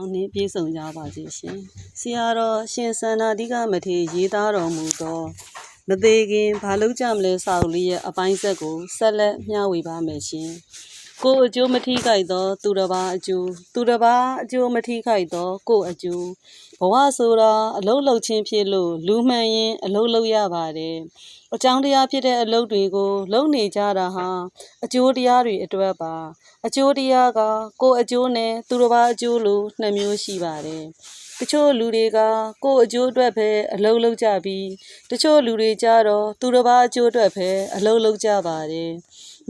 အောင်နှင့်ပြည့်စုံကြပါစေရှင်ဆရာတော်ရှင်စန္ဒာတိကမထေရရေးသားတော်မူသောမသေးခင်ဘာလို့ကြမလဲစာအုပ်လေးရဲ့အပိုင်းဆက်ကိုဆက်လက်မျှဝေပါမယ်ရှင် ကိုယ်အကျိုးမထိခိုက်သော သူတစ်ပါးအကျိုးသူတစ်ပါးအကျိုးမထိခိုက်သော ကိုယ်အကျိုးဘဝဆိုတာအလုံးလုံးချင်းဖြစ်လို့လူမှန်ရင် အလုံးလုံးရပါတယ်အကြောင်းတရားဖြစ်တဲ့အလုပ်တွေကို လုပ်နေကြတာဟာအကျိုးတရားတွေအတွက်ပါ အကျိုးတရားက ကိုယ်အကျိုးနဲ့သူတစ်ပါးအကျိုးလို့နှစ်မျိုးရှိပါတယ်တချို့လူတွေကကိုယ်အကျိုးအတွက်ပဲအလုပ်လုပ်ကြပြီးတချို့လူတွေကြတော့သူတစ်ပါးအကျိုးအတွက်ပဲအလုပ်လုပ်ကြပါတယ်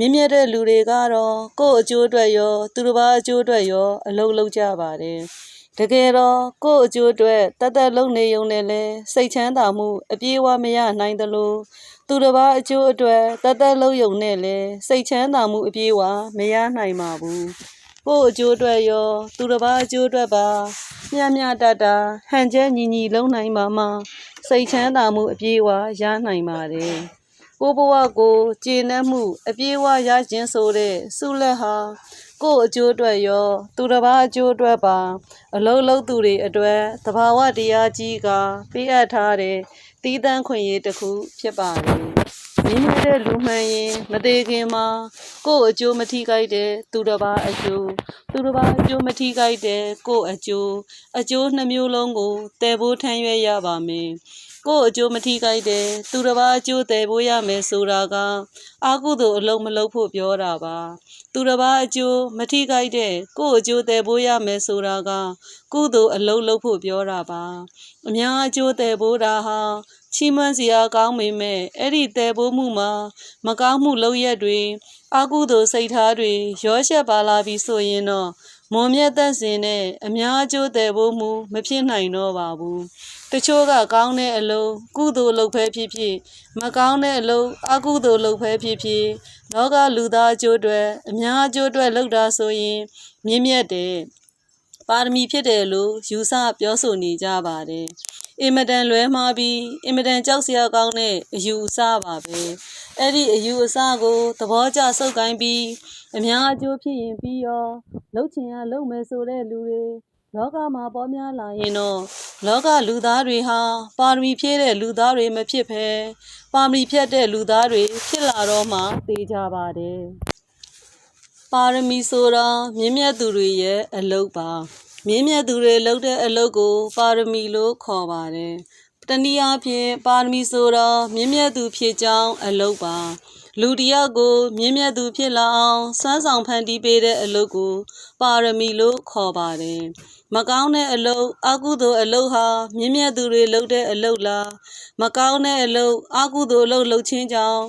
မြင့်မြတ်တဲ့လူတွေကတော့ကိုယ့်အကျိုးအတွက်ရော သူတစ်ပါးအကျိုးအတွက်ရောအလုပ်လုပ်ကြပါတယ်တကယ်တော့ကိုယ့်အကျိုးအတွက်တတ်တတ်လုပ်နေုံနဲ့လဲစိတ်ချမ်းသာမှု အပြည့်အဝမရနိုင်သလိုသူတစ်ပါးအကျိုးအတွက်တတ်တတ်လုပ်ုံနဲ့လဲစိတ်ချမ်းသာမှုအပြည့်အဝမရနိုင်ပါဘူးကိုယ့်အကျိုးအတွက်ရော သူတစ်ပါးအကျိုးအတွက်ပါမျှမျှတတဟန်ချက်ညီညီလုံးနိုင်ပါမှစိတ်ချမ်းသာမှုအပြည့်အဝရနိုင်ပါတယ် ကိုဘဝကိုကျေနပ်မှု အပြည့်အဝရခြင်းဆိုတဲ့ဆုလက်ဟာကိုယ့်အကျိုးအတွက်ရော သူတစ်ပါးအကျိုးအတွက်ပါ အလုံးလုံးသူတွေအတွက်သဘာဝတရားကြီးကပေးအပ်ထားတဲ့တည်တံ့ခွင့်ရတစ်ခုဖြစ်ပါတယ်။မြင်ရတဲ့လူမှန်ရင်မသေးခင်မှာကိုယ့်အကျိုးမထိခိုက်တဲ့သူတစ်ပါးအကျိုးသူတစ်ပါးအကျိုးမထိခိုက်တဲ့ကိုယ့်အကျိုးအကျိုးနှမျိုးလုံးကိုတည်ဖို့ထမ်းရွက်ရပါမယ်။ ကိုယ့်အကျိုးမထိခိုက်တယ်သူတစ်ပါးအကျိုးတည်ဖို့ရမယ်ဆိုတာကအာကုသို့အလုံးမလုံးဖို့ပြောတာပါ သူတစ်ပါးအကျိုးမထိခိုက်တဲ့ကိုယ့်အကျိုးတည်ဖို့ရမယ်ဆိုတာကကုသို့အလုံးလုံးဖို့ပြောတာပါအများအကျိုးတည်ဖို့တာဟာချီးမွမ်းစရာကောင်းပေမဲ့အဲ့ဒီတည်ဖို့မှုမှာမကောင်းမှုလုပ်ရက်တွေအာကုသို့စိတ်ထားတွေရောရှက်ပါလာပြီဆိုရင်တော့ မွန်မြတ်သက်စင်နဲ့အများအကျိုးတည်ဖို့မှုမဖြစ်နိုင်တော့ပါဘူးတချို့ကကောင်းတဲ့အလုပ်ကုသိုလ်လုပ်ဖဲဖြစ်ဖြစ်မကောင်းတဲ့အလုပ်အကုသိုလ်လုပ်ဖဲဖြစ်ဖြစ်လောကလူသားအကျိုးအတွက်အများအကျိုးအတွက်လုပ်တာဆိုရင်မြင့်မြတ်တယ် ပါရမီဖြစ်တယ်လို့ယူဆပြောဆိုနေကြပါတယ်အင်မတန်လွဲမှားပြီးအင်မတန်ကြောက်စရာကောင်းတဲ့အယူအဆပါပဲအဲ့ဒီအယူအဆကိုသဘောကျစုပ်ကိုင်းပြီးအများအကျိုးဖြစ်ရင်ပြီးရောလှုပ်ချင်ရလှုပ်မယ်ဆိုတဲ့လူတွေလောကမှာပေါ်များလာရင်တော့လောကလူသားတွေဟာပါရမီဖြည့်တဲ့လူသားတွေမဖြစ်ဘဲပါရမီဖြတ်တဲ့လူသားတွေဖြစ်လာတော့မှသိကြပါတယ် ပါရမီဆိုတာမြင့်မြတ်သူတွေရဲ့အလုပ်ပါမြင့်မြတ်သူတွေလုပ်တဲ့အလုပ်ကို ပါရမီလို့ခေါ်ပါတယ်တနည်းအားဖြင့်ပါရမီဆိုတာမြင့်မြတ်သူဖြစ်ကြောင်းအလုပ်ပါလူတစ်ယောက်ကို မြင့်မြတ်သူဖြစ်လာအောင်စွမ်းဆောင်ဖန်တီးပေးတဲ့အလုပ်ကို ပါရမီလို့ခေါ်ပါတယ်မကောင်းတဲ့အလုပ်အကုသိုလ်အလုပ်ဟာမြင့်မြတ်သူတွေလုပ်တဲ့အလုပ်လားမကောင်းတဲ့အလုပ်အကုသိုလ်အလုပ်လုပ်ခြင်းကြောင့်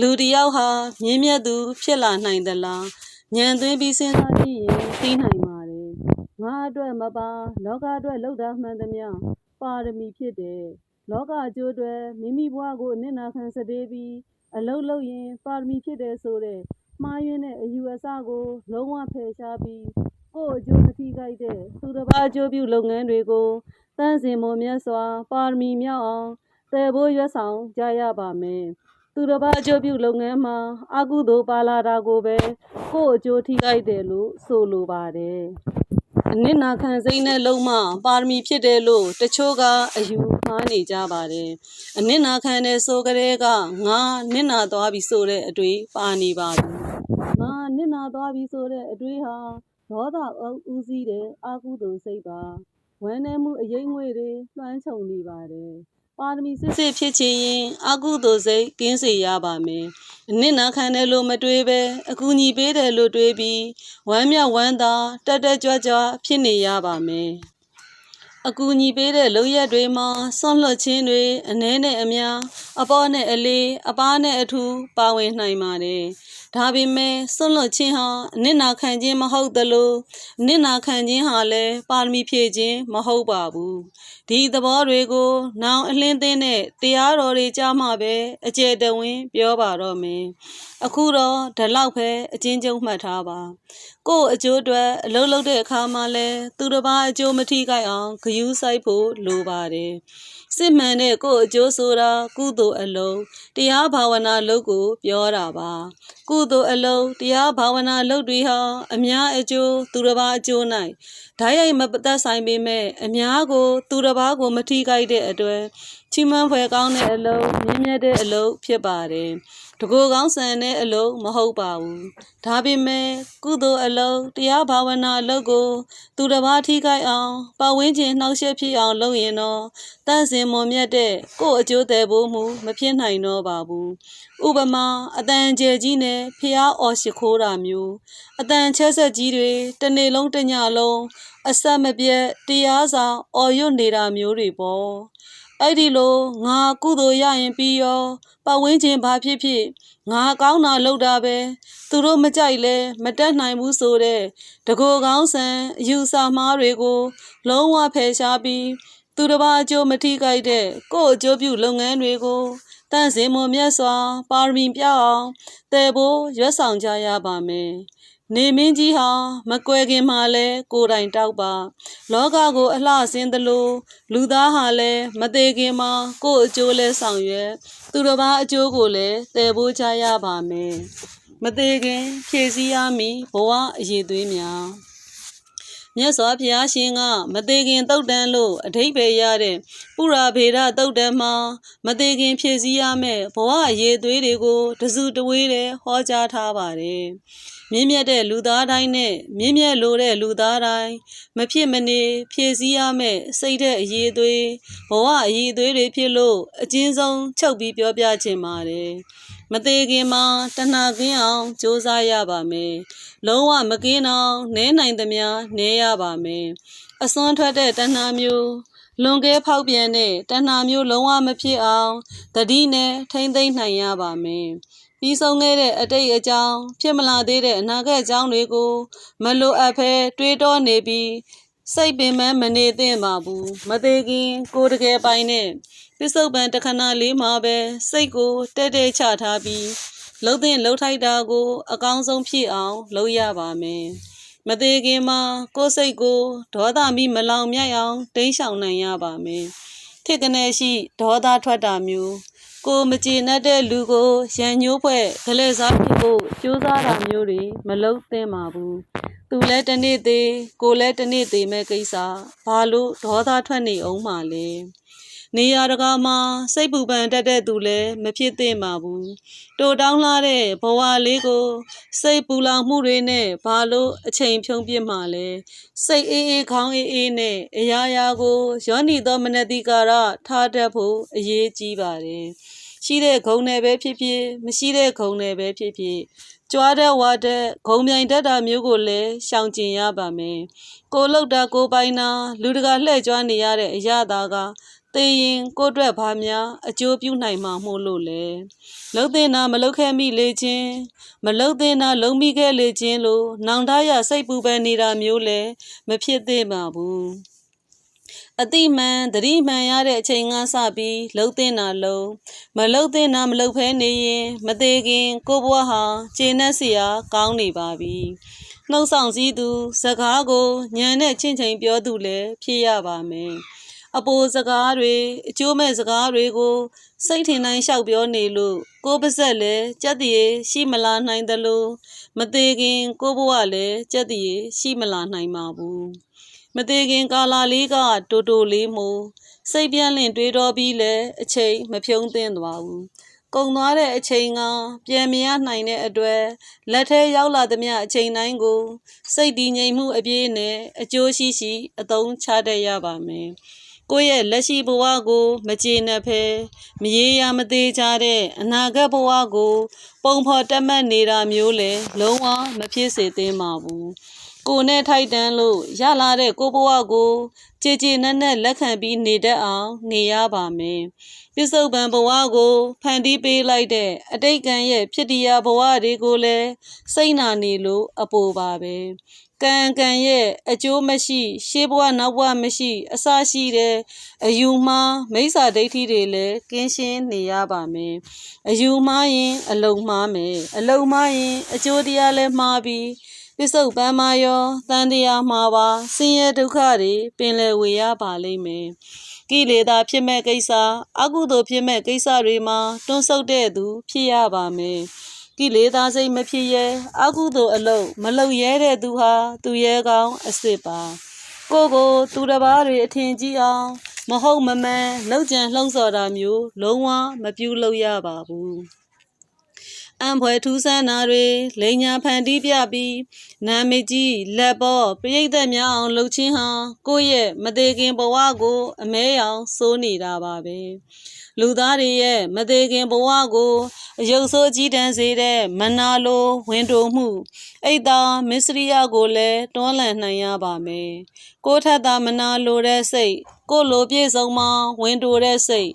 လူတစ်ယောက်ဟာမြင့်မြတ်သူဖြစ်လာနိုင်သလား ဉာဏ်သွင်းပြီးစဉ်းစားကြည့်ရင်သိနိုင်ပါတယ်ငါအတွက်မပါလောကအတွက်လုပ်တာမှန်သမျှပါရမီဖြစ်တယ်လောကအကျိုးအတွက်မိမိဘဝကိုအနစ်နာခံစတဲ့ပြီးအလုပ်လုပ်ရင်ပါရမီဖြစ်တယ်ဆိုတဲ့မှားယွင်းတဲ့အယူအဆကိုလုံးဝဖယ်ရှားပြီးကိုယ့်အကျိုးမထိခိုက်တဲ့သူတစ်ပါးအကျိုးပြုလုပ်ငန်းတွေကိုတန်းစင်မွန်မြတ်စွာ ပါရမီမြောက်အောင်တည်ဖို့ရွတ်ဆောင်ကြရပါမယ်။ သူတစ်ပါးအကျိုးပြုလုပ်ငန်းမှာအကုသိုလ်ပါလာတာကိုပဲကိုယ့်အကျိုးထိခိုက်တယ်လို့ဆိုလိုပါတယ်။အနစ်နာခံစိတ်နဲ့လုံးမပါရမီဖြစ်တယ်လို့တချို့ကအယူမှားနေကြပါတယ်။အနစ်နာခံတဲ့ဆိုကြတဲ့ကငါနစ်နာသွားပြီဆိုတဲ့အတွေ့ပါနေပါပြီ။ငါနစ်နာသွားပြီဆိုတဲ့အတွေးဟာဒေါသဦးစီးတဲ့အာကုသိုလ်စိတ်ပါဝမ်းနည်းမှုအရေးငွေ့တွေလွှမ်းခြုံနေပါတယ် ပါရမီစစ်စစ်ဖြစ်ချင်ရင်အာကုသိုလ်စိတ်ကင်းစေရပါမယ်အနစ်နာခံတယ်လို့မတွေးပဲအကူညီပေးတယ်လို့တွေးပြီးဝမ်းမြောက်ဝမ်းသာတက်တက်ကြွကြွဖြစ်နေရပါမယ်အကူအညီပေးတဲ့လုံရက်တွေမှာဆွန့်လွတ်ခြင်းတွေအနှဲနဲ့အများအပေါ်နဲ့အလေးအပားနဲ့အထူးပါဝင်နိုင်ပါတယ်။ ဒါပေမဲ့ဆွန့်လွတ်ခြင်းဟာအနစ်နာခံခြင်းမဟုတ်သလိုအနစ်နာခံခြင်းဟာလည်းပါရမီဖြည့်ခြင်းမဟုတ်ပါဘူး။ဒီသဘောတွေကို နောင်အလင်းသိတဲ့တရားတော်တွေကြားမှပဲအကျေတဝင်းပြောပါတော့မယ်။အခုတော့ဒီလောက်ပဲအချင်းချင်းမှတ်ထားပါကိုယ့်အကျိုးအတွက်အလုပ်လုပ်တဲ့အခါမှာလဲသူတစ်ပါးအကျိုးမထိခိုက်အောင်ဂယူးဆိုင်ဖို့လိုပါတယ်စစ်မှန်တဲ့ကိုယ့်အကျိုးဆိုတာကုသိုလ်အလုံးတရားဘာဝနာလုပ်ကို ပြောတာပါ ကုသိုလ်အလုံးတရားဘာဝနာလုပ်တွေဟာအများအကျိုးသူတစ်ပါးအကျိုး၌ဓာတ်ရိုက်မသက်ဆိုင်ပေမဲ့အများကို သူတစ်ပါးကိုမထိခိုက်တဲ့အတွက်ချီးမွမ်းဖွယ်ကောင်းတဲ့အလုံးမြင့်မြတ်တဲ့အလုံးဖြစ်ပါတယ် တကူကောင်းဆန်တဲ့အလုံးမဟုတ်ပါဘူးဒါပေမဲ့ကုသိုလ်အလုံးတရားဘာဝနာအလုံးကို သူတစ်ပါးထိခိုက်အောင်ပတ်ဝန်းကျင်နှောက်ယှက်ဖြစ်အောင်လုပ်ရင်တော့တန့်စင်မွန်မြတ်တဲ့ကိုယ့်အကျိုးတယ်ဖို့မှုမဖြစ်နိုင်တော့ပါဘူးဥပမာအတန်ကျဲကြီးနဲ့ဖျားအော်ရှိခိုးတာမျိုးအတန်ချဲဆက်ကြီးတွေတစ်နေ့လုံးတစ်ညလုံးအဆက်မပြတ်တရားစာအော်ရွတ်နေတာမျိုးတွေပေါ့ အဲ့ဒီလိုငါကုသိုလ်ရရင်ပြီးရောပတ်ဝန်းကျင်ဘာဖြစ်ဖြစ်ငါကောင်းတာလုပ်တာပဲသူတို့မကြိုက်လဲမတက်နိုင်ဘူးဆိုတဲ့တကိုယ်ကောင်းဆန်အယူဆမှားတွေကို လုံးဝဖယ်ရှားပြီးသူတစ်ပါးအကျိုးမထိခိုက်တဲ့ကိုယ့်အကျိုးပြုလုပ်ငန်းတွေကိုတန့်စင်မွန်မြတ်စွာ ပါရမီပြအောင်တည်ဖို့ရွတ်ဆောင်ကြရပါမယ် နေမင်းကြီးဟာမကွယ်ခင်မှာလဲကိုယ်တိုင်တောက်ပါ လောကကို အလှဆင်းသလိုလူသားဟာလည်းမသေးခင်မှာကိုယ့်အကျိုးလဲဆောင်ရွက်သူတစ်ပါးအကျိုးကိုလည်းတည်ဖို့ကြရပါမယ်မသေးခင်ဖြည့်စည်းရမည်ဘဝအရေးသွေးများ မြတ်စွာဘုရားရှင်ကမသေးခင်တုတ်တန်လို့အထိပ္ပယ်ရတဲ့ပုရာဗေဒတုတ်တန်မှာမသေးခင်ဖြည့်စည်းရမယ့်ဘဝအရေးသွေးတွေကိုတစုတဝေးတဲ့ဟောကြားထားပါတယ်မြင့်မြတ်တဲ့လူသားတိုင်းနဲ့မြင့်မြတ်လိုတဲ့လူသားတိုင်းမဖြစ်မနေဖြည့်စည်းရမယ့်စိတ်တဲ့အရေးသွေးဘဝအရေးသွေးတွေဖြစ်လို့အကျဉ်းဆုံးချုပ်ပြီးပြောပြခြင်းပါတယ် မသေးခင်မှာတဏှာကင်းအောင်စ조사ရပါမယ်လုံးဝမကင်းအောင်နဲနိုင်သမျှနဲရပါမယ်အစွန်းထွက်တဲ့တဏှာမျိုးလွန်ကဲဖောက်ပြန်တဲ့တဏှာမျိုးလုံးဝမဖြစ်အောင်တတိနဲ့ထိမ့်သိမ့်နိုင်ရပါမယ်ပြီးဆုံးခဲ့တဲ့အတိတ်အကြောင်းဖြစ်မလာသေးတဲ့အနာဂတ်အကြောင်းတွေကို မလိုအပ်ဘဲတွေးတောနေပြီး စိတ်ပင်မမနေသင့်ပါဘူးမသေးခင် ကိုယ်တကယ်ပိုင်တဲ့ပစ္စုပန်တခဏလေးမှာပဲစိတ်ကိုတက်တက်ချထားပြီးလှုပ်တဲ့လှုပ်ထိုက်တာကို အကောင်းဆုံးဖြစ်အောင်လုပ်ရပါမယ်မသေးခင်မှာကိုယ်စိတ်ကိုဒေါသမီမလောင်မြိုက်အောင်တိမ်းရှောင်နိုင်ရပါမယ်ထစ်ကနေရှိဒေါသထွက်တာမျိုးကိုမကြည်နပ်တဲ့လူကိုရန်ညိုးဖွဲ့ဂလဲစားဖြစ်ဖို့ကြိုးစားတာမျိုးတွေမလုပ်သင့်ပါဘူး သူလည်းတစ်နေ့သေးကိုလည်းတစ်နေ့သေးမဲ့ကိစ္စဘာလို့ဒေါသထွက်နေအောင်မှလဲနေရာတကာမှာစိတ်ပူပန်တတ်တဲ့သူလည်းမဖြစ်သင့်ပါဘူးတိုတောင်းလာတဲ့ဘဝလေးကို စိတ်ပူလောင်မှုတွေနဲ့ဘာလို့အချိန်ဖြုံးပြစ်မှလဲစိတ်အေးအေးခေါင်းအေးအေးနဲ့အရာရာကိုရောနီသောမနတိကာရထားတတ်ဖို့အရေးကြီးပါတယ်ရှိတဲ့ဂုံနယ်ပဲဖြစ်ဖြစ်မရှိတဲ့ဂုံနယ်ပဲဖြစ်ဖြစ် ကြွားတဲ့ဝါတဲ့ဂုံမြိုင်တတ်တာမျိုးကိုလည်းရှောင်ကျင်ရပါမယ်ကိုလောက်တာကိုပိုင်နာလူတကာလှည့်ကြွားနေရတဲ့အရာသာကသေရင်ကိုအတွက်ဘာများအကျိုးပြုနိုင်မှာမို့လို့လဲလှုပ်တဲ့နာမလှုပ်ခဲမိလေခြင်းမလှုပ်တဲ့နာလုံမိခဲ့လေခြင်းလို့နောင်တရစိတ်ပူပန်နေတာမျိုးလဲမဖြစ်သင့်ပါဘူး အတိမှန်တတိမှန်ရတဲ့အချိန်ကစပြီးလှုပ်တင်တာလုံးမလှုပ်တင်တာမလှုပ်ဖဲနေရင် မသေးခင် ကိုဘွားဟာခြေနဲ့စီယာကောင်းနေပါပြီနှုတ်ဆောင်စည်းသူစကားကိုညံနဲ့ချင်းချင်းပြောသူလည်းဖြစ်ရပါမယ်အပိုစကားတွေအကျိုးမဲ့စကားတွေကို စိတ်ထင်တိုင်းလျှောက်ပြောနေလို့ကိုပါဆက်လည်းကြက်တည်ရှိမလာနိုင်သလိုမသေးခင် ကိုဘဝလည်းကြက်တည်ရှိမလာနိုင်ပါဘူး မသေးခင်ကာလာလေးကတိုတိုလေးမို့စိတ်ပြန့်လင့်တွေးတော်ပြီးလဲအချိန်မဖြုံးသင့်သွားဘူးကုံသွားတဲ့အချိန်ကပြန်မရနိုင်တဲ့အတွက်လက်ထဲရောက်လာသမျှအချိန်တိုင်းကို စိတ်တည်ငြိမ်မှုအပြည့်နဲ့အကျိုးရှိရှိအသုံးချတတ်ရပါမယ်။ကိုယ့်ရဲ့လက်ရှိဘဝကို မကျေနပ်ဖဲမရေရာမသေးကြတဲ့အနာဂတ်ဘဝကို ပုံဖော်တက်မှတ်နေတာမျိုးလေလုံးဝမဖြစ်စေသင့်ပါဘူး ကိုနဲ့ထိုက်တန်းလို့ရလာတဲ့ကိုဘဝကိုကြည်ကြည်နက်နက်လက်ခံပြီးနေတတ်အောင်နေရပါမယ်ပစ္စုပန်ဘဝကိုဖန်တီးပေးလိုက်တဲ့အတိတ်ကံရဲ့ဖြစ်တရားဘဝတွေကိုလည်းစိတ်နာနေလို့အပူပါပဲကံကံရဲ့အကျိုးမရှိ ရှေးဘဝနောက်ဘဝမရှိအစရှိတဲ့အယူမှားမိစ္ဆာဒိဋ္ဌိတွေလည်းကင်းရှင်းနေရပါမယ်အယူမှားရင် အလုံမှားမယ်အလုံမှားရင် အကျိုးတရားလည်းမှားပြီး ပစ္စုပန်မာယောတန်တရားမှာပါဆင်းရဲဒုက္ခတွေပင်လယ်ဝေရပါလိမ့်မယ်ကိလေသာဖြစ်မဲ့ကိစ္စအကုသိုလ်ဖြစ်မဲ့ကိစ္စတွေမှာတွန်းဆုတ်တဲ့သူဖြစ်ရပါမယ်ကိလေသာစိတ်မဖြစ်ရဲအကုသိုလ်အလုံးမလုံရဲတဲ့သူဟာသူရဲကောင်းအစ်စ်ပါကိုယ်ကိုသူတစ်ပါးတွေအထင်ကြီးအောင်မဟုတ်မမှန်လောက်ကြံလှုံ့ဆော်တာမျိုးလုံးဝမပြုလုပ်ရပါဘူး အံဖွယ်ထူးဆန်းတာတွေလိန်ညာဖန်တီးပြပြီးနာမည်ကြီးလက်ပေါ်ပြိဋ္ဌက်များအောင်လှုပ်ချင်းဟာကိုယ့်ရဲ့မသေးခင်ဘဝကို အမဲရောင်စိုးနေတာပါပဲ လူသားတွေရဲ့မသေးခင်ဘဝကိုအယုတ်ဆိုးကြီးတန်းစေတဲ့မနာလိုဝင်တိုမှုအိတ်သာမစ္စရိယကိုလည်းတွန်းလှန်နိုင်ရပါမယ်ကိုယ့်ထက်သာမနာလိုတဲ့စိတ်ကိုယ်လိုပြည့်စုံမှဝင်တိုတဲ့စိတ်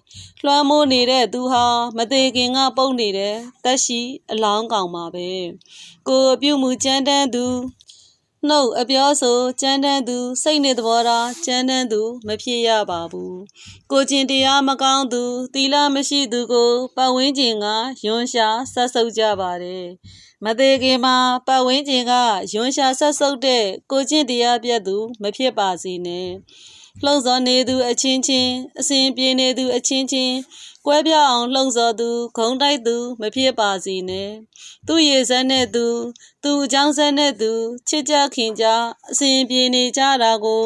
လွှမ်းမိုးနေတဲ့သူဟာမသေးခင်ကပုတ်နေတဲ့တက်ရှိအလောင်းကောင်ပါပဲကိုယ်ပြုမှုကြမ်းတမ်းသူ နှုတ်အပြောဆိုကြမ်းတမ်းသူ စိတ်နဲ့သဘောထားကြမ်းတမ်းသူ မဖြစ်ရပါဘူးကိုကျင်တရားမကောင်းသူသီလမရှိသူကိုပတ်ဝန်းကျင်ကယွန်းရှာဆက်ဆုပ်ကြပါတယ်မသေးခင်မှာပတ်ဝန်းကျင်ကယွန်းရှာဆက်ဆုပ်တဲ့ကိုကျင့်တရားပြတ်သူ မဖြစ်ပါစေနဲ့ လှုံ့ဆော်နေသူအချင်းချင်းအစဉ်ပြေနေသူအချင်းချင်းကွဲပြားအောင်လှုံ့ဆော်သူဂုံတိုက်သူမဖြစ်ပါစေနဲ့သူ့ရေစက်နဲ့သူသူအကြောင်းဆက်နဲ့သူချစ်ကြခင်ကြအစဉ်ပြေနေကြတာကို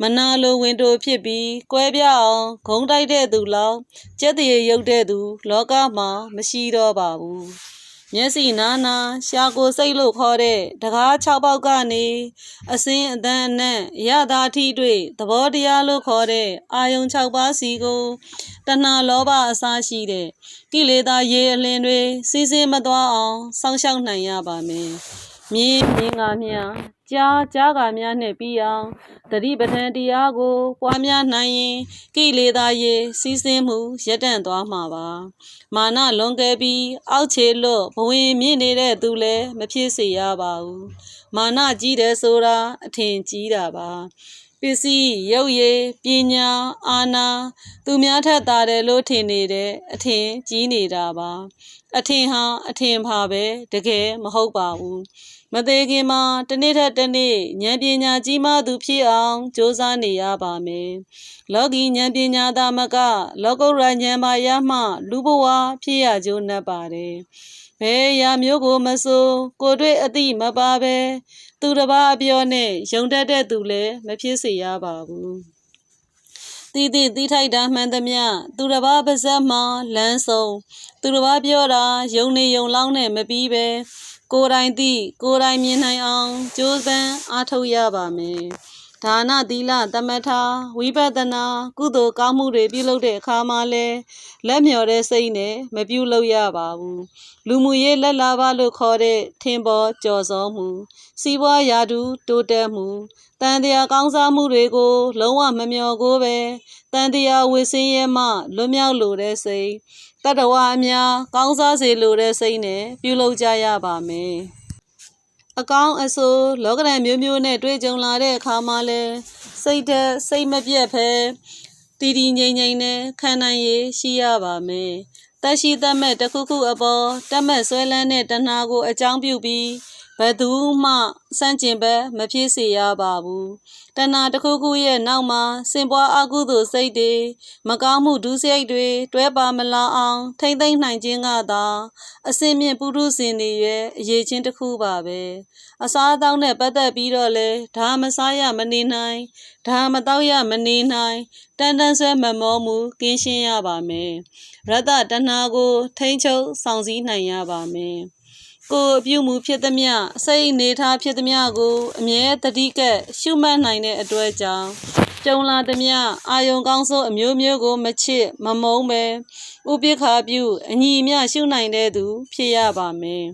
မနာလိုဝင်တိုဖြစ်ပြီးကွဲပြားအောင်ဂုံတိုက်တဲ့သူလောက်ကြက်တရေရုပ်တဲ့သူ လောကမှာမရှိတော့ပါဘူး မျက်စိနာနာရှာကိုစိတ်လို့ခေါ်တဲ့တကား6ပေါက်ကနေအစင်းအတန်းအနံ့ရတာထိတွေ့သဘောတရားလို့ခေါ်တဲ့အာယုံ6ပါးစီကိုတဏှာလောဘအစားရှိတဲ့ကိလေသာရေအလင်းတွေစီးစင်းမသွားအောင်စောင့်ရှောက်နိုင်ရပါမယ် မြင်းမြင်းကမြကြားကြားကများနဲ့ပြီးအောင်တတိပဋ္ဌာန်တရားကိုပွားများနိုင်ရင်ကိလေသာရေစီးစင်းမှုရပ်တန့်သွားမှာပါ မာနလွန်ကဲပြီးအောက်ခြေလွတ်ဘဝင်မြင့်နေတဲ့သူလည်းမဖြစ်စေရပါဘူးမာနကြီးတယ်ဆိုတာအထင်ကြီးတာပါပစ္စည်းရုပ်ရည်ပညာအာနာသူများထက်သာတယ်လို့ထင်နေတဲ့အထင်ကြီးနေတာပါ အထင်ဟာအထင်ပါပဲတကယ်မဟုတ်ပါဘူး မသေးခင်မှာတစ်နေ့ထက်တစ်နေ့ဉာဏ်ပညာကြီးမားသူဖြစ်အောင်ကြိုးစားနေရပါမယ်လောကီဉာဏ်ပညာသာမက လောကုတ္တရာဉာဏ်ပါရမှ လူဘဝဖြစ်ရကြိုးနှက်ပါတယ်ဘယ်ရာမျိုးကိုမဆိုကိုတွေ့အတိမပါပဲသူတစ်ပါးအပြောနဲ့ယုံတတ်တဲ့သူလည်းမဖြစ်စေရပါဘူးတီးတီးတီးထိုက်တာမှန်သမျှသူတစ်ပါးပါဇက်မှာလမ်းဆုံးသူတစ်ပါးပြောတာယုံနေယုံလောင်းနဲ့မပြီးပဲ ကိုယ်တိုင်သိကိုယ်တိုင်မြင်နိုင်အောင်ကြိုးပမ်းအားထုတ်ရပါမယ် ဒါနသီလသမထဝိပဿနာကုသိုလ်ကောင်းမှုတွေပြုလုပ်တဲ့အခါမှာလဲလက်မြော်တဲ့စိတ်နဲ့မပြုလုပ်ရပါဘူးလူမှုရေးလက်လာပါလို့ခေါ်တဲ့ထင်ပေါ်ကြော်စောမှုစီးပွားရာထူးတိုးတက်မှုတန်တရားကောင်းစားမှုတွေကို လုံးဝမမျှော်ကိုပဲတန်တရားဝေစင်းရဲမှလွတ်မြောက်လိုတဲ့စိတ်တတဝအများကောင်းစားစေလိုတဲ့စိတ်နဲ့ပြုလုပ်ကြရပါမယ် အကောင်းအဆိုးလောကရန်မျိုးမျိုးနဲ့တွေ့ကြုံလာတဲ့အခါမှာလဲစိတ်သက်စိတ်မပြတ်ဖဲတည်တည်ငြိမ်ငြိမ်နဲ့ခံနိုင်ရရှိရပါမယ်တရှိတတ်မဲ့တစ်ခုခုအပေါ်တတ်မဲ့ဆွဲလန်းတဲ့တဏှာကိုအကြောင်းပြုပြီး ဘယ်သူမှစန့်ကျင်ဘက်မဖြစ်စေရပါဘူးတဏှာတစ်ခုခုရဲ့နောက်မှာစင်ပွားအကုသိုလ်စိတ်တွေမကောင်းမှုဒုစရိုက်တွေတွဲပါမလာအောင် ထိမ့်သိမ့်နိုင်ခြင်းကသာအစင်မြင့်ပုရုဇဉ်တွေရဲ့အရေးချင်းတစ်ခုပါပဲအစားအသောက်နဲ့ပတ်သက်ပြီးတော့လေဒါမစားရမနေနိုင်ဒါမတော့ရမနေနိုင်တန်တန်ဆွဲမမောမှုကင်းရှင်းရပါမယ်ရတ္တတဏှာကို ထိမ့်ချုပ်ဆောင်စည်းနိုင်ရပါမယ် ကိုယ်အပြုမှုဖြစ်သမျှစိတ်နေထားဖြစ်သမျှကိုအမြဲတတိကပ်ရှုမှတ်နိုင်တဲ့အတွက်ကြောင့်ကြုံလာသမျှအာယုံကောင်းဆုံးအမျိုးမျိုးကိုမချစ်မမုန်းပဲဥပိ္ပခာပြုအညီအမျှရှုနိုင်တဲ့သူ ဖြစ်ရပါမယ်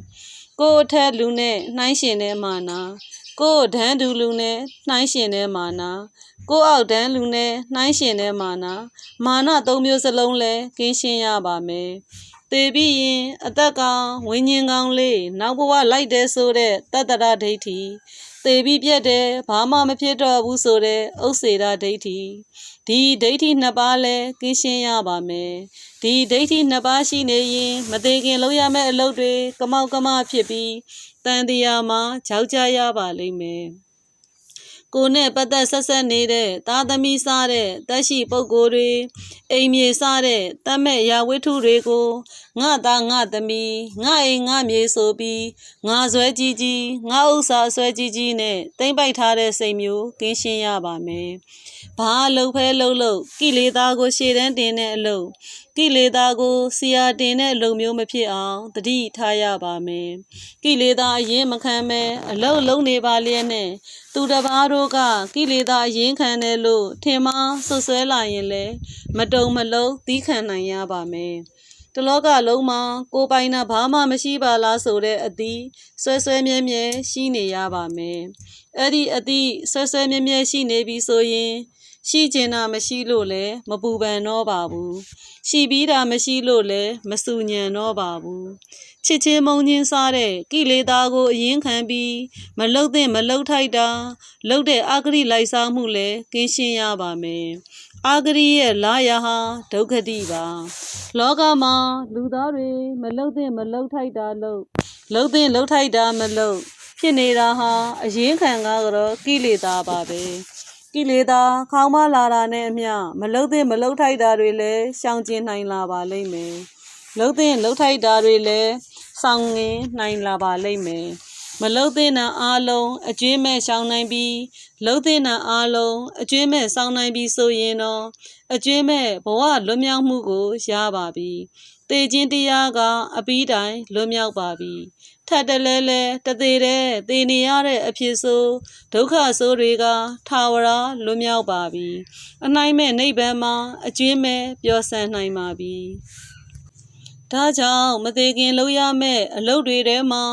ကိုယ်အထက်လူနဲ့နှိုင်းရှင်တဲ့မာနာကိုယ်ဒန်းတူလူနဲ့နှိုင်းရှင်တဲ့မာနာကိုယ်အောက်တန်းလူနဲ့နှိုင်းရှင်တဲ့မာနာမာနသုံးမျိုးစလုံးလဲကင်းရှင်းရပါမယ် သေပြီးရင်အသက်ကောင်ဝိညာဉ်ကောင်လေးနောက်ဘဝလိုက်တယ်ဆိုတဲ့တတ္တရဒိဋ္ဌိသေပြီးပြက်တယ်ဘာမှမဖြစ်တော့ဘူးဆိုတဲ့ဥစ္စေရဒိဋ္ဌိဒီဒိဋ္ဌိနှစ်ပါးလဲကင်းရှင်းရပါမယ်ဒီဒိဋ္ဌိနှစ်ပါးရှိနေရင်မသေးခင်လုပ်ရမယ့်အလုပ်တွေကမောက်ကမဖြစ်ပြီးတန်တရားမှာခြောက်ကြရပါလိမ့်မယ် ကိုယ်နဲ့ပတ်သက်ဆက်ဆက်နေတဲ့သားသမီးစားတဲ့တက်ရှိပုဂ္ဂိုလ်တွေအိမ်မြေစားတဲ့တတ်မဲ့ရာဝတ္ထုတွေကို ငါသားငါသမီးငါအိမ်ငါမြေဆိုပြီးငါဇွဲကြီးကြီးငါဥစ္စာဆွဲကြီးကြီးနဲ့တိမ့်ပိုက်ထားတဲ့စိတ်မျိုးကင်းရှင်းရပါမယ်။ဘာအလုပ်ဖဲလုပ်လို့ကိလေသာကိုရှေ့တန်းတင်တဲ့အလုပ်ကိလေသာကိုစီယာတင်တဲ့အလုပ်မျိုးမဖြစ်အောင်တတိထားရပါမယ်။ကိလေသာအရင်မခံမဲအလုပ်လုံးနေပါလျက်နဲ့သူတစ်ပါးတို့ကကိလေသာအရင်ခံတယ်လို့ထင်မှားဆွဆွဲလာရင်လည်းမတုံမလုံးသီးခံနိုင်ရပါမယ်။ တလောကလုံးမှာကိုယ်ပိုင်တာဘာမှမရှိပါလားဆိုတဲ့အသည့်ဆွဲဆွဲမြဲမြဲရှိနေရပါမယ်။အဲ့ဒီအသည့်ဆွဲဆွဲမြဲမြဲရှိနေပြီဆိုရင်ရှိကျင်တာမရှိလို့လည်းမပူပန်တော့ပါဘူး။ရှိပြီးတာမရှိလို့လည်းမဆူညံတော့ပါဘူး။ ချစ်ချင်းမုန်းချင်းစားတဲ့ကိလေသာကိုအရင်ခံပြီးမလုတ်သင့်မလုတ်ထိုက်တာလုတ်တဲ့အဂရိလိုက်စားမှုလည်းကင်းရှင်းရပါမယ်။အာဂရိရဲ့လာရဟာဒုက္ခတိပါ လောကမှာလူသားတွေမလုတ်သင့်မလုတ်ထိုက်တာလို့လုတ်သင့်လုတ်ထိုက်တာမလုတ်ဖြစ်နေတာဟာအရင်ခံကားကတော့ကိလေသာပါပဲကိလေသာခေါင်းမလာတာနဲ့အမျှမလုတ်သင့်မလုတ်ထိုက်တာတွေလည်းရှောင်ကျဉ်နိုင်လာပါလိမ့်မယ်လုတ်သင့်လုတ်ထိုက်တာတွေလည်း ဆောင်ငင်နိုင်လာပါလိမ့်မယ်မလုတ်သင့်တာအားလုံးအကျွေးမဲ့ရှောင်နိုင်ပြီးလုတ်သင့်တာအားလုံးအကျွေးမဲ့ဆောင်နိုင်ပြီးဆိုရင်တော့အကျွေးမဲ့ဘဝလွတ်မြောက်မှုကိုရပါပြီတေခြင်းတရားကအပီးတိုင်လွတ်မြောက်ပါပြီထပ်တလဲလဲတသေးတဲ့သေနေရတဲ့အဖြစ်ဆိုဒုက္ခဆိုးတွေကထာဝရလွတ်မြောက်ပါပြီအနိုင်မဲ့နိဗ္ဗာန်မှာအကျွေးမဲ့ပျော်ဆန်းနိုင်ပါပြီ ဒါကြောင့်မသေးခင်လုပ်ရမယ့်အလုပ်တွေထဲမှာ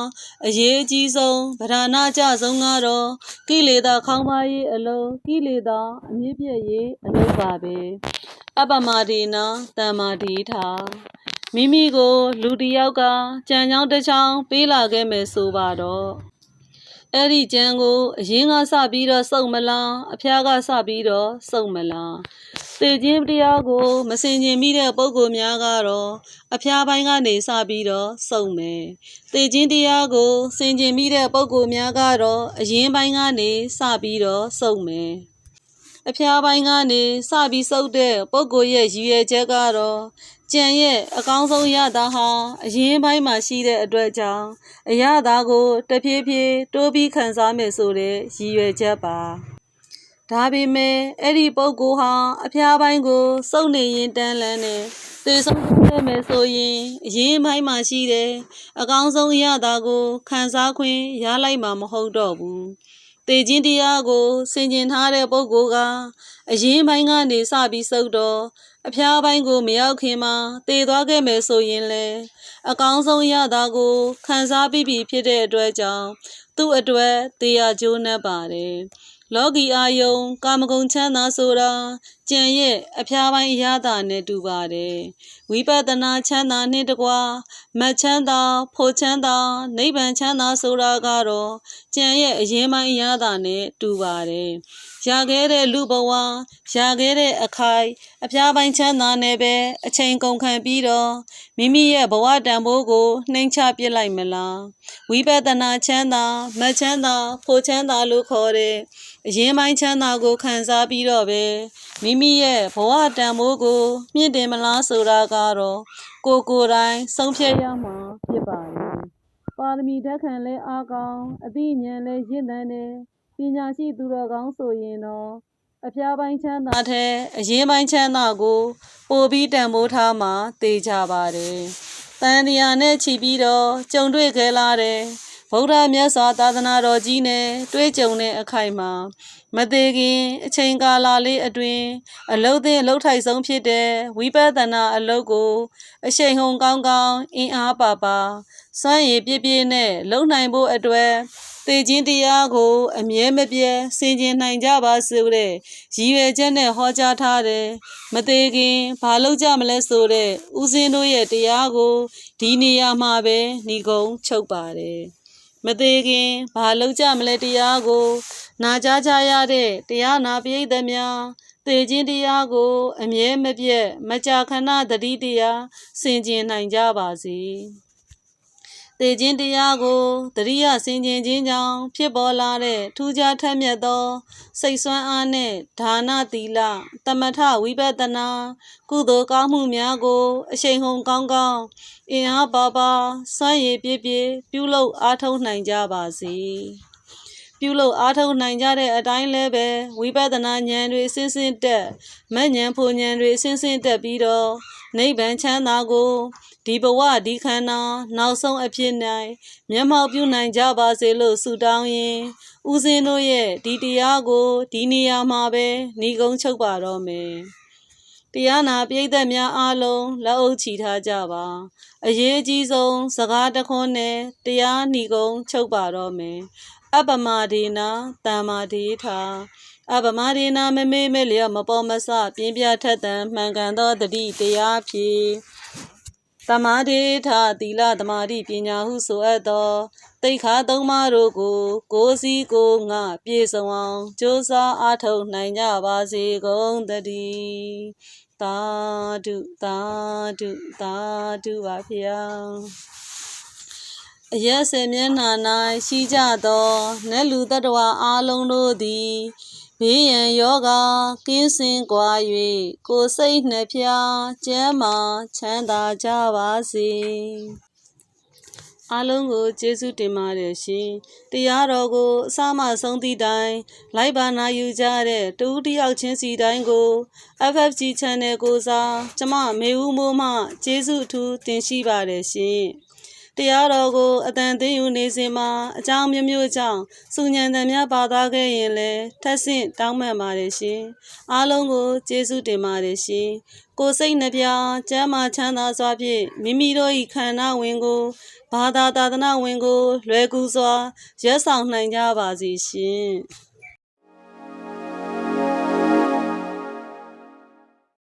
အရေးအကြီးဆုံးဗဒနာကြဆုံးကတော့ကိလေသာခေါင်းပါရေးအလုံးကိလေသာအမြင့်ပြည့်ရေးအလုပ်ပါပဲအပမဒေနာတမ္မာဒီထာမိမိကို လူတစ်ယောက်ကကြံကြောင်းတစ်ချောင်းပေးလာခဲ့မယ်ဆိုပါတော့ အဲ့ဒီကြံကိုအရင်ကစပြီးတော့စုံမလားအဖျားကစပြီးတော့စုံမလားသေခြင်းတရားကိုမစင်ကျင်မိတဲ့ပုံကိုများကတော့အဖျားပိုင်းကနေစပြီးတော့စုံမယ်သေခြင်းတရားကိုစင်ကျင်မိတဲ့ပုံကိုများကတော့အရင်ပိုင်းကနေစပြီးတော့စုံမယ်အဖျားပိုင်းကနေစပြီးစုပ်တဲ့ပုံကိုရဲ့ရည်ရွယ်ချက်ကတော့ကြံရဲ့အကောင်းဆုံးရတာဟာအရင်ပိုင်းမှာရှိတဲ့အတွက်ကြောင့်အရသာကိုတဖြည်းဖြည်းတိုးပြီးခံစားမယ်ဆိုတဲ့ရည်ရွယ်ချက်ပါဒါပေမဲ့အဲ့ဒီပုံကိုဟာအဖျားပိုင်းကိုစုပ်နေရင်တန်းလန်းနဲ့သေဆုံးခဲ့မယ်ဆိုရင်အရင်ပိုင်းမှာရှိတဲ့အကောင်းဆုံးရတာကိုခံစားခွင့်ရလိုက်မှာမဟုတ်တော့ဘူး တေခြင်းတရားကိုဆင်ကျင်ထားတဲ့ပုဂ္ဂိုလ်ကအရင်ပိုင်းကနေစပြီးစုပ်တော့အဖျားပိုင်းကိုမရောက်ခင်မှာတည်သွားခဲ့မယ်ဆိုရင်လေအကောင်းဆုံးရတာကိုခံစားပြီးပြီဖြစ်တဲ့အတွက်ကြောင့်သူ့အတွက်တရားကျိုးနှက်ပါတယ်လောကီအာယုံ ကာမဂုဏ်ချမ်းသာဆိုတာ ကြံရဲ့အဖျားပိုင်းအရသာနဲ့တူပါတယ်ဝိပဿနာချမ်းသာနှင့်တကွာမတ်ချမ်းသာဖို့ချမ်းသာနိဗ္ဗာန်ချမ်းသာဆိုတာကတော့ကြံရဲ့အရင်ပိုင်းအရသာနဲ့တူပါတယ်ရခဲ့တဲ့လူဘဝရခဲ့တဲ့အခိုင်အဖျားပိုင်းချမ်းသာနဲ့ပဲအချိန်ကုန်ခံပြီးတော့မိမိရဲ့ဘဝတန်ဖိုးကိုနှိမ်ချပစ်လိုက်မလားဝိပဿနာချမ်းသာမတ်ချမ်းသာဖို့ချမ်းသာလို့ခေါ်တဲ့အရင်ပိုင်းချမ်းသာကိုခံစားပြီးတော့ပဲမိမိရဲ့ဘဝတန်ဖိုးကို မြင့်တင်မလားဆိုတာကတော့ကိုကိုယ်တိုင်ဆုံးဖြတ်ရမှာဖြစ်ပါတယ်ပါရမီဓာတ်ခံလဲအားကောင်းအသိဉာဏ်လဲရင့်တန်တယ်ပညာရှိသူတော်ကောင်းဆိုရင်တော့အဖျားပိုင်းချမ်းသာတဲ့အရင်ပိုင်းချမ်းသာကို ပိုပြီးတန်ဖိုးထားမှသိကြပါတယ်။တန်တရားနဲ့ချီပြီးတော့ကြုံတွေ့ခဲ့လာတဲ့ဗုဒ္ဓမြတ်စွာသာသနာတော်ကြီးနဲ့တွေ့ကြုံတဲ့အခိုက်မှာ မသေးခင်အချိန်ကာလလေးအတွင်းအလုတ်သင်အလုတ်ထိုက်ဆုံးဖြစ်တဲ့ဝိပဿနာအလုတ်ကိုအရှိန်ဟုန်ကောင်းကောင်းအင်အားပါပါစွမ်းရည်ပြည့်ပြည့်နဲ့လုံနိုင်ဖို့အတွက်သေခြင်းတရားကို အမြဲမပြတ်ဆင်ခြင်နိုင်ကြပါစို့တဲ့ရည်ရွယ်ချက်နဲ့ဟောကြားထားတယ်မသေးခင်ဘာလုပ်ကြမလဲဆိုတဲ့ဦးစင်းတို့ရဲ့တရားကိုဒီနေရာမှာပဲဏီကုံချုပ်ပါတယ် မသေးခင်ဘာလုပ်ကြမလဲတရားကို နာကြားကြရတဲ့တရားနာပရိသတ်များသေခြင်းတရားကို အမြဲမပြတ်မကြာခဏတတိတရားဆင်ကျင်နိုင်ကြပါစေ သေခြင်းတရားကိုတတိယဆင်ကျင်ခြင်းကြောင့်ဖြစ်ပေါ်လာတဲ့ထူးခြားထက်မြက်သော စိတ်ဆွမ်းအားနှင့်ဒါနသီလတမထဝိပဿနာ ကုသိုလ်ကောင်းမှုများကို အရှိန်ဟုန်ကောင်းကောင်းအင်အားပါပါစွမ်းရည်ပြည့်ပြည့်ပြုလုပ်အားထုတ်နိုင်ကြပါစေပြုလုပ်အားထုတ်နိုင်ကြတဲ့အတိုင်းလည်းပဲဝိပဿနာဉာဏ်တွေဆင်းဆင်းတက်မဉဏ်ဖို့ဉာဏ်တွေဆင်းဆင်းတက်ပြီးတော့နိဗ္ဗာန်ချမ်းသာကို ဒီဘဝဒီခန္ဓာနောက်ဆုံးအဖြစ်၌မျက်မှောက်ပြုနိုင်ကြပါစေလို့ဆုတောင်းရင်ဦးဇင်းတို့ရဲ့ဒီတရားကိုဒီနေရာမှာပဲဏီကုံချုပ်ပါတော့မယ်တရားနာပရိသတ်များအားလုံးလက်အုပ်ချီထားကြပါအရေးအကြီးဆုံးစကားတစ်ခွန်းနဲ့တရားဏီကုံချုပ်ပါတော့မယ်အပမဒေနာတမ္မာဒေထာအပမဒေနာမမေ့မဲ့လျော့မပေါ်မဆပြင်းပြထက်သန်မှန်ကန်သောတတိတရားဖြင့် တမ္မာဒေထာသီလသမာဓိပညာဟုဆိုအပ်သောတိတ်ခါသုံးပါးတို့ကို ကိုယ်စီကိုယ်ငါပြည့်စုံအောင်ကြိုးစားအားထုတ်နိုင်ကြပါစေကုန်သတည်းသာဓုသာဓုသာဓုပါဗျာအရက်စေမျက်နှာ၌ရှိကြသောနတ်လူတ attva အားလုံးတို့သည် ဘေးရန်ယောဂကင်းစင်ကွာ၍ကိုယ်စိတ်နှဖျားကျမ်းမာချမ်းသာကြပါစေအားလုံးကိုကျေးဇူးတင်ပါတယ်ရှင်တရားတော်ကိုအစမှဆုံးသည့်တိုင်လိုက်ပါနာယူကြတဲ့တူတယောက်ချင်းစီတိုင်းကို FFG Channel ကိုစားကျမမေဦးမိုးမှကျေးဇူးအထူးတင်ရှိပါတယ်ရှင် တရားတော်ကိုအတန်သိယူနေစဉ်မှာအကြောင်းမျိုးမျိုးကြောင့်စုညံတံများပါသွားခဲ့ရင်လည်းထက်ဆင့်တောင်းပန်ပါတယ်ရှင်အားလုံးကိုကျေးဇူးတင်ပါတယ်ရှင်ကိုယ်စိတ်နှပြကျမ်းမာချမ်းသာစွာဖြင့်မိမိတို့၏ခန္ဓာဝင်ကိုဘာသာသာသနာဝင်ကို လွယ်ကူစွာရက်ဆောင်နိုင်ကြပါစေရှင်